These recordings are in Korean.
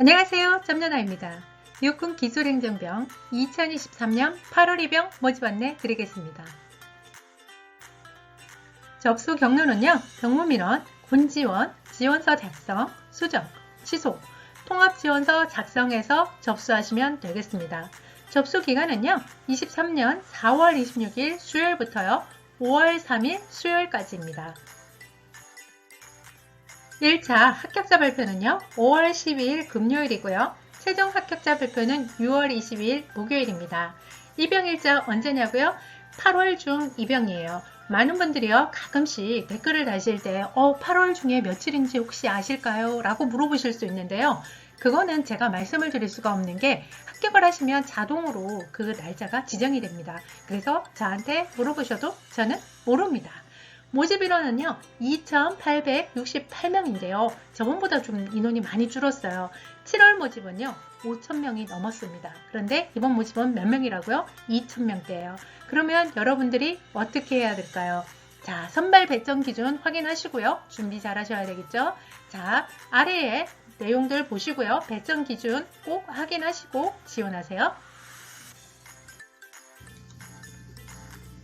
안녕하세요. 점연아입니다. 육군 기술행정병 2023년 8월 입영 모집 안내 드리겠습니다. 접수 경로는요. 병무민원, 군지원, 지원서 작성, 수정, 취소, 통합지원서 작성해서 접수하시면 되겠습니다. 접수 기간은요. 23년 4월 26일 수요일부터요. 5월 3일 수요일까지입니다. 1차 합격자 발표는요. 5월 12일 금요일이고요. 최종 합격자 발표는 6월 22일 목요일입니다. 입영 일자 언제냐고요? 8월 중 입영이에요. 많은 분들이요 가끔씩 댓글을 다실 때 어, 8월 중에 며칠인지 혹시 아실까요? 라고 물어보실 수 있는데요. 그거는 제가 말씀을 드릴 수가 없는 게 합격을 하시면 자동으로 그 날짜가 지정이 됩니다. 그래서 저한테 물어보셔도 저는 모릅니다. 모집 인원은요 2,868명인데요. 저번보다 좀 인원이 많이 줄었어요. 7월 모집은요 5,000명이 넘었습니다. 그런데 이번 모집은 몇 명이라고요? 2,000명대예요. 그러면 여러분들이 어떻게 해야 될까요? 자 선발 배정 기준 확인하시고요. 준비 잘 하셔야 되겠죠? 자 아래에 내용들 보시고요. 배정 기준 꼭 확인하시고 지원하세요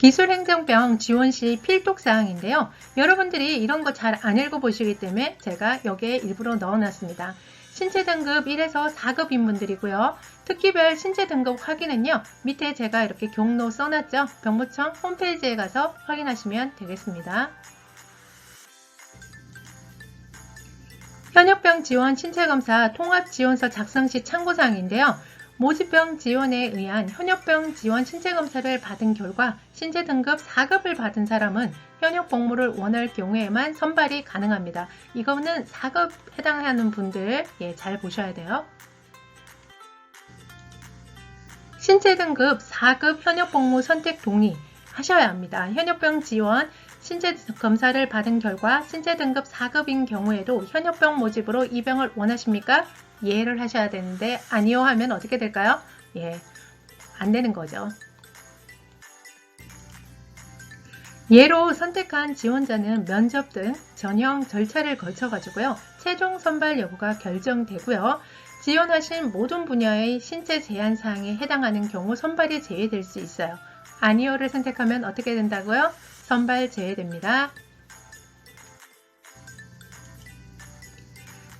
기술행정병 지원 시 필독 사항인데요. 여러분들이 이런 거 잘 안 읽어보시기 때문에 제가 여기에 일부러 넣어놨습니다. 신체 등급 1에서 4급 인 분들이고요. 특기별 신체 등급 확인은요. 밑에 제가 이렇게 경로 써놨죠. 병무청 홈페이지에 가서 확인하시면 되겠습니다. 현역병 지원 신체검사 통합지원서 작성 시 참고사항인데요. 모집병 지원에 의한 현역병 지원 신체 검사를 받은 결과 신체 등급 4급을 받은 사람은 현역 복무를 원할 경우에만 선발이 가능합니다. 이거는 4급 해당하는 분들 예, 잘 보셔야 돼요. 신체 등급 4급 현역 복무 선택 동의 하셔야 합니다. 현역병 지원 신체 검사를 받은 결과 신체 등급 4급인 경우에도 현역병 모집으로 입영을 원하십니까? 예를 하셔야 되는데 아니요 하면 어떻게 될까요? 예, 안 되는 거죠. 예로 선택한 지원자는 면접 등 전형 절차를 거쳐 가지고요. 최종 선발 여부가 결정되고요. 지원하신 모든 분야의 신체 제한 사항에 해당하는 경우 선발이 제외될 수 있어요. 아니오를 선택하면 어떻게 된다고요? 선발 제외됩니다.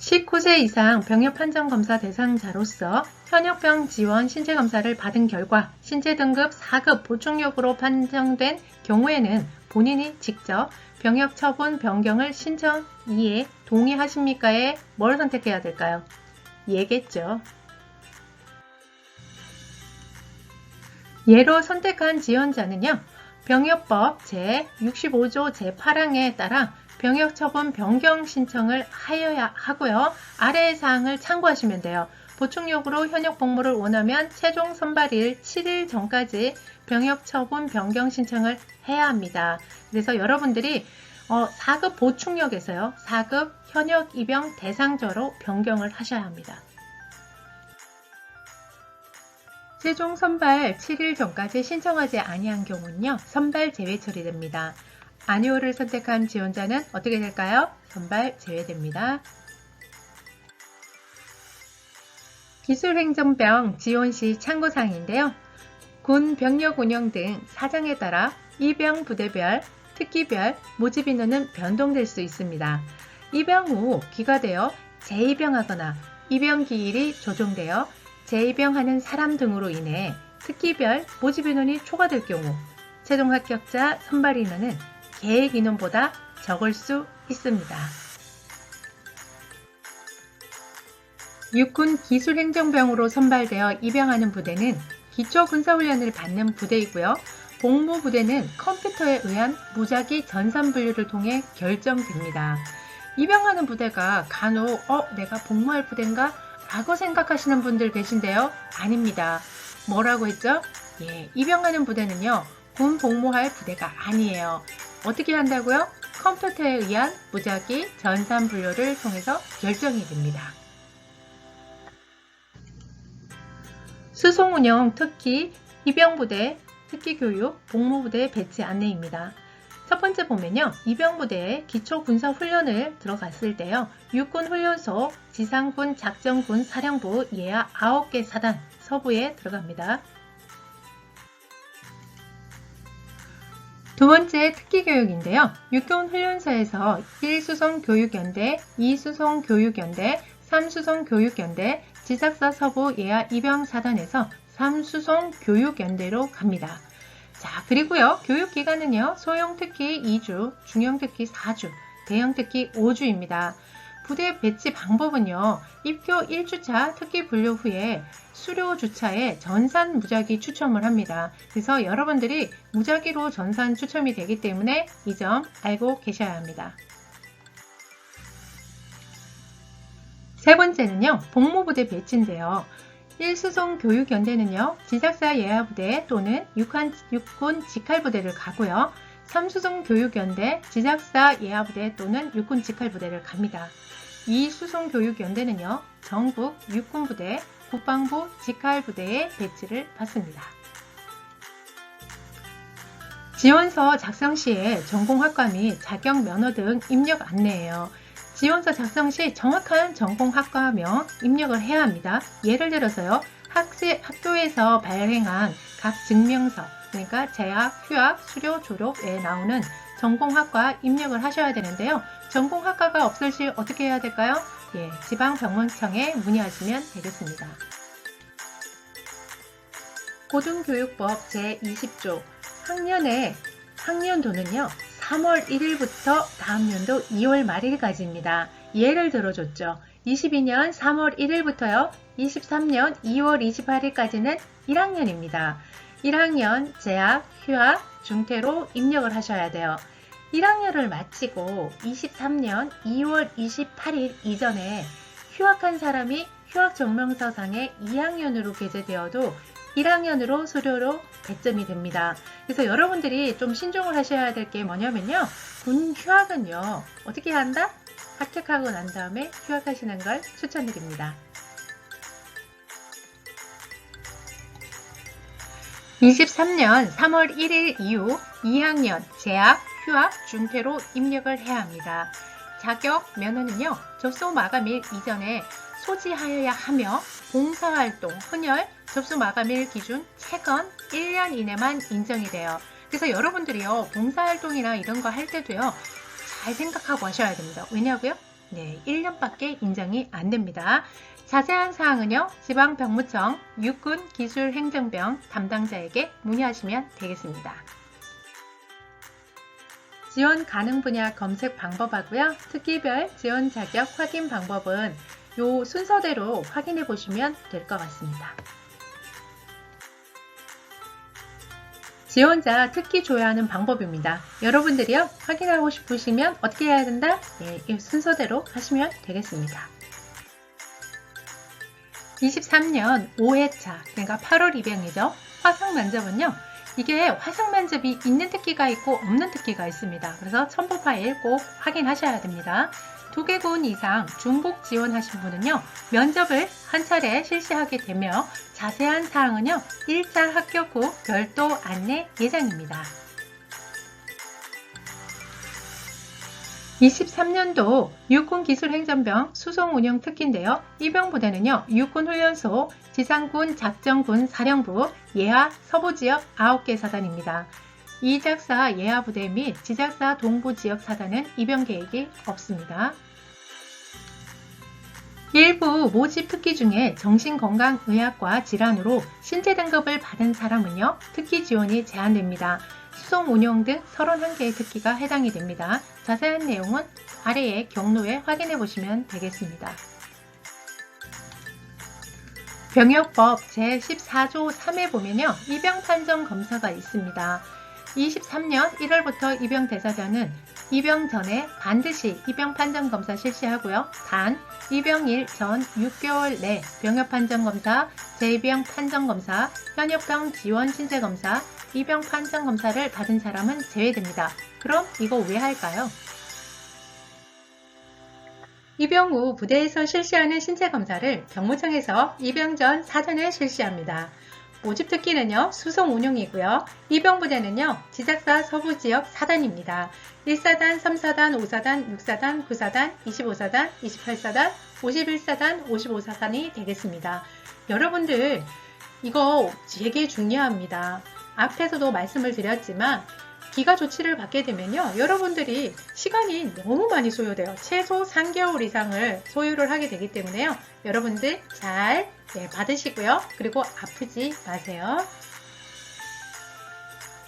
19세 이상 병역 판정 검사 대상자로서 현역병 지원 신체 검사를 받은 결과 신체 등급 4급 보충력으로 판정된 경우에는 본인이 직접 병역 처분 변경을 신청 이에 동의하십니까에 뭘 선택해야 될까요? 예겠죠. 예로 선택한 지원자는요. 병역법 제65조 제8항에 따라 병역 처분 변경 신청을 하여야 하고요. 아래의 사항을 참고하시면 돼요. 보충력으로 현역 복무를 원하면 최종 선발일 7일 전까지 병역 처분 변경 신청을 해야 합니다. 그래서 여러분들이 어, 4급 보충력에서요. 4급 현역 입영 대상자로 변경을 하셔야 합니다. 최종 선발 7일 전까지 신청하지 아니한 경우는요. 선발 제외 처리됩니다. 아니오를 선택한 지원자는 어떻게 될까요? 선발 제외됩니다. 기술행정병 지원 시 참고사항인데요. 군 병력 운영 등 사정에 따라 입영 부대별, 특기별 모집 인원은 변동될 수 있습니다. 입영 후 귀가되어 재입영하거나 입영 기일이 조정되어 재입영하는 사람 등으로 인해 특기별 모집 인원이 초과될 경우 최종 합격자 선발 인원은 계획 인원보다 적을 수 있습니다. 육군 기술행정병으로 선발되어 입영하는 부대는 기초 군사훈련을 받는 부대이고요. 복무부대는 컴퓨터에 의한 무작위 전산분류를 통해 결정됩니다. 입영하는 부대가 간혹 어 내가 복무할 부대인가? 라고 생각하시는 분들 계신데요. 아닙니다. 뭐라고 했죠? 예, 입영하는 부대는요. 군 복무할 부대가 아니에요. 어떻게 한다고요? 컴퓨터에 의한 무작위 전산 분류를 통해서 결정이 됩니다. 수송 운영 특히 입영부대, 특기교육, 복무부대 배치 안내입니다. 첫 번째 보면요. 입영부대에 기초군사훈련을 들어갔을 때요. 육군훈련소, 지상군, 작전군, 사령부, 예하 9개 사단, 서부에 들어갑니다. 두 번째 특기 교육인데요. 육군훈련소에서 1수송 교육연대, 2수송 교육연대, 3수송 교육연대, 지작사 서부 예하 입영사단에서 3수송 교육연대로 갑니다. 자, 그리고요, 교육기간은요, 소형 특기 2주, 중형 특기 4주, 대형 특기 5주입니다. 부대 배치 방법은요, 입교 1주차 특기 분류 후에 수료 주차에 전산 무작위 추첨을 합니다. 그래서 여러분들이 무작위로 전산 추첨이 되기 때문에 이 점 알고 계셔야 합니다. 세 번째는요, 복무부대 배치인데요. 1수송 교육연대는요, 지작사 예하부대 또는 육한, 육군 직할부대를 가고요. 3수송 교육연대, 지작사 예하부대 또는 육군 직할부대를 갑니다. 2수송 교육연대는요, 전국 육군부대, 국방부 직할부대에 배치를 받습니다. 지원서 작성 시에 전공학과 및 자격 면허 등 입력 안내예요. 지원서 작성 시 정확한 전공학과명 입력을 해야 합니다. 예를 들어서요. 학생, 학교에서 발행한 각 증명서, 그러니까 재학, 휴학, 수료, 졸업에 나오는 전공학과 입력을 하셔야 되는데요. 전공학과가 없을 시 어떻게 해야 될까요? 예, 지방병원청에 문의하시면 되겠습니다. 고등교육법 제20조 학년의 학년도는요. 3월 1일부터 다음 연도 2월 말일까지입니다. 예를 들어줬죠. 22년 3월 1일부터요. 23년 2월 28일까지는 1학년입니다. 1학년 재학, 휴학, 중퇴로 입력을 하셔야 돼요. 1학년을 마치고 23년 2월 28일 이전에 휴학한 사람이 휴학 증명서상에 2학년으로 게재되어도 1학년으로 수료로 배점이 됩니다. 그래서 여러분들이 좀 신중을 하셔야 될 게 뭐냐면요. 군 휴학은요. 어떻게 한다? 합격하고 난 다음에 휴학하시는 걸 추천드립니다. 23년 3월 1일 이후 2학년 재학, 휴학, 중퇴로 입력을 해야 합니다. 자격 면허는요. 접수 마감일 이전에 소지하여야 하며 봉사활동, 헌혈, 접수 마감일 기준 최건 1년 이내만 인정이 돼요. 그래서 여러분들이요, 봉사활동이나 이런 거 할 때도요, 잘 생각하고 하셔야 됩니다. 왜냐고요? 네, 1년밖에 인정이 안 됩니다. 자세한 사항은요, 지방병무청 육군기술행정병 담당자에게 문의하시면 되겠습니다. 지원 가능 분야 검색 방법하고요. 특기별 지원 자격 확인 방법은 요 순서대로 확인해 보시면 될 것 같습니다. 지원자 특기 조회하는 방법입니다. 여러분들이요 확인하고 싶으시면 어떻게 해야 된다? 예, 이 순서대로 하시면 되겠습니다. 23년 5회차 그러니까 8월 입양이죠. 화상 면접은요. 이게 화상 면접이 있는 특기가 있고 없는 특기가 있습니다. 그래서 첨부 파일 꼭 확인하셔야 됩니다. 두 개군 이상 중복 지원하신 분은요, 면접을 한 차례 실시하게 되며 자세한 사항은요, 1차 합격 후 별도 안내 예정입니다. 23년도 육군기술행정병 수송운영 특기인데요. 이 병부대는요. 육군훈련소, 지상군 작전군 사령부, 예하 서부지역 9개 사단입니다. 이작사 예하부대 및 지작사 동부지역 사단은 입영 계획이 없습니다. 일부 모집 특기 중에 정신건강의학과 질환으로 신체 등급을 받은 사람은요, 특기 지원이 제한됩니다. 수송 운영 등 31개의 특기가 해당이 됩니다. 자세한 내용은 아래의 경로에 확인해 보시면 되겠습니다. 병역법 제14조 3에 보면요. 입영 판정 검사가 있습니다. 23년 1월부터 입영 대사자는 입영 전에 반드시 입영 판정 검사 실시하고요. 단 입영일 전 6개월 내 병역 판정 검사, 재입영 판정 검사, 현역병 지원 신체 검사, 입영 판정 검사를 받은 사람은 제외됩니다. 그럼 이거 왜 할까요? 입영 후 부대에서 실시하는 신체 검사를 병무청에서 입영 전 사전에 실시합니다. 모집 특기는요, 수송 운용이고요. 이병부대는요, 지작사 서부지역 4단입니다. 1사단, 3사단, 5사단, 6사단, 9사단, 25사단, 28사단, 51사단, 55사단이 되겠습니다. 여러분들, 이거 되게 중요합니다. 앞에서도 말씀을 드렸지만, 기가 조치를 받게 되면요. 여러분들이 시간이 너무 많이 소요돼요. 최소 3개월 이상을 소요를 하게 되기 때문에요. 여러분들 잘 네, 받으시고요. 그리고 아프지 마세요.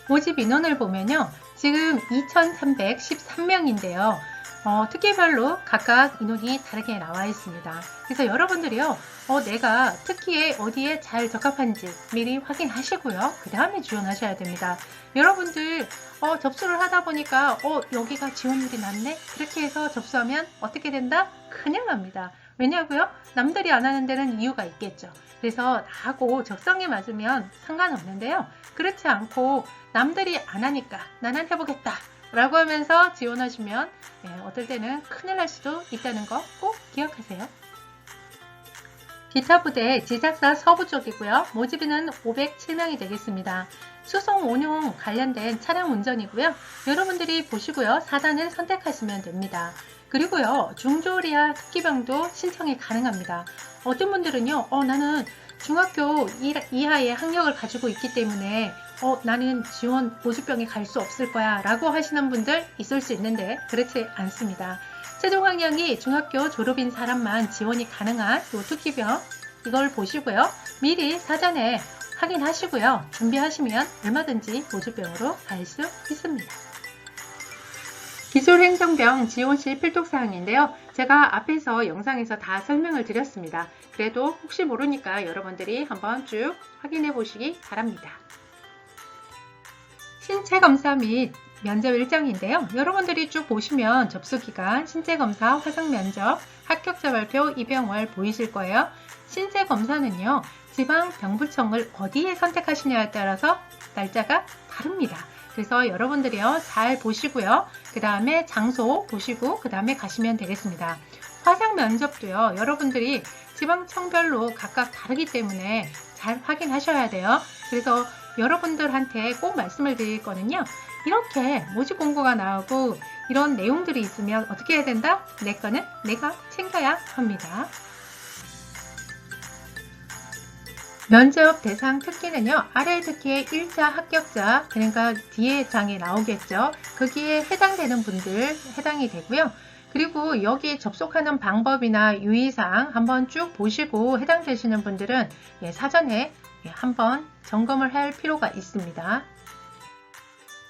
모집 인원을 보면요. 지금 2,313명인데요. 어, 특기별로 각각 인원이 다르게 나와 있습니다. 그래서 여러분들이요, 어, 내가 특기에 어디에 잘 적합한지 미리 확인하시고요. 그 다음에 지원하셔야 됩니다. 여러분들, 어, 접수를 하다 보니까, 어, 여기가 지원율이 낮네? 그렇게 해서 접수하면 어떻게 된다? 그냥 합니다. 왜냐고요? 남들이 안 하는 데는 이유가 있겠죠. 그래서 나하고 적성에 맞으면 상관없는데요. 그렇지 않고 남들이 안 하니까 나는 해보겠다. 라고 하면서 지원하시면 예, 어떨 때는 큰일 날 수도 있다는 거 꼭 기억하세요. 기타 부대 제작사 서부 쪽이고요. 모집인은 507명이 되겠습니다. 수송 운용 관련된 차량 운전이고요. 여러분들이 보시고요. 사단을 선택하시면 됩니다. 그리고요. 중조리아 특기병도 신청이 가능합니다. 어떤 분들은요. 어, 나는 중학교 이하의 학력을 가지고 있기 때문에 어, 나는 지원 모집병에 갈 수 없을 거야 라고 하시는 분들 있을 수 있는데 그렇지 않습니다. 최종 학력이 중학교 졸업인 사람만 지원이 가능한 요 특기병 이걸 보시고요. 미리 사전에 확인하시고요. 준비하시면 얼마든지 모집병으로 갈 수 있습니다. 기술행정병 지원시 필독사항인데요. 제가 앞에서 영상에서 다 설명을 드렸습니다. 그래도 혹시 모르니까 여러분들이 한번 쭉 확인해 보시기 바랍니다. 신체 검사 및 면접 일정인데요. 여러분들이 쭉 보시면 접수 기간, 신체 검사, 화상 면접, 합격자 발표, 입영월 보이실 거예요. 신체 검사는요. 지방 병부청을 어디에 선택하시냐에 따라서 날짜가 다릅니다. 그래서 여러분들이요 잘 보시고요. 그 다음에 장소 보시고 그 다음에 가시면 되겠습니다. 화상 면접도요. 여러분들이 지방청별로 각각 다르기 때문에 잘 확인하셔야 돼요. 그래서 여러분들한테 꼭 말씀을 드릴 거는요. 이렇게 모집 공고가 나오고 이런 내용들이 있으면 어떻게 해야 된다? 내 거는 내가 챙겨야 합니다. 면접 대상 특기는요, RL 특기의 1차 합격자, 그러니까 뒤에 장에 나오겠죠. 거기에 해당되는 분들 해당이 되고요. 그리고 여기 접속하는 방법이나 유의사항 한번 쭉 보시고 해당되시는 분들은 예, 사전에 예, 한번 점검을 할 필요가 있습니다.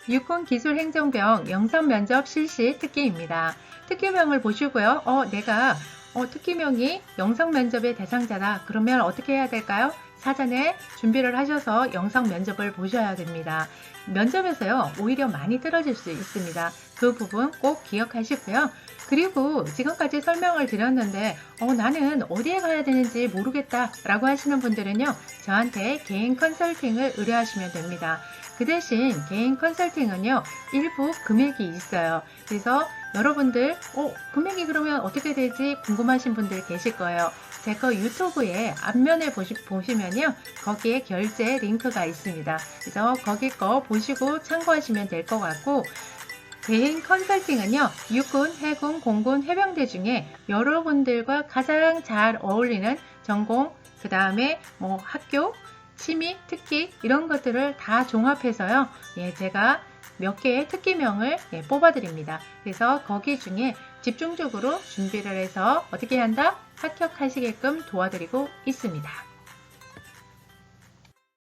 육군기술행정병 영상면접 실시 특기입니다. 특기명을 보시고요. 어, 내가 어, 특기명이 영상면접의 대상자다. 그러면 어떻게 해야 될까요? 사전에 준비를 하셔서 영상 면접을 보셔야 됩니다. 면접에서요, 오히려 많이 떨어질 수 있습니다. 그 부분 꼭 기억하시고요. 그리고 지금까지 설명을 드렸는데, 어, 나는 어디에 가야 되는지 모르겠다 라고 하시는 분들은요, 저한테 개인 컨설팅을 의뢰하시면 됩니다. 그 대신 개인 컨설팅은요, 일부 금액이 있어요. 그래서 여러분들, 어, 금액이 그러면 어떻게 되지 궁금하신 분들 계실 거예요. 제 거 유튜브에 앞면에 보시, 보시면요. 거기에 결제 링크가 있습니다. 그래서 거기 거 보시고 참고하시면 될 것 같고, 개인 컨설팅은요, 육군, 해군, 공군, 해병대 중에 여러분들과 가장 잘 어울리는 전공, 그 다음에 뭐 학교, 취미, 특기 이런 것들을 다 종합해서요. 예, 제가 몇 개의 특기명을 예, 뽑아드립니다. 그래서 거기 중에 집중적으로 준비를 해서 어떻게 한다? 합격하시게끔 도와드리고 있습니다.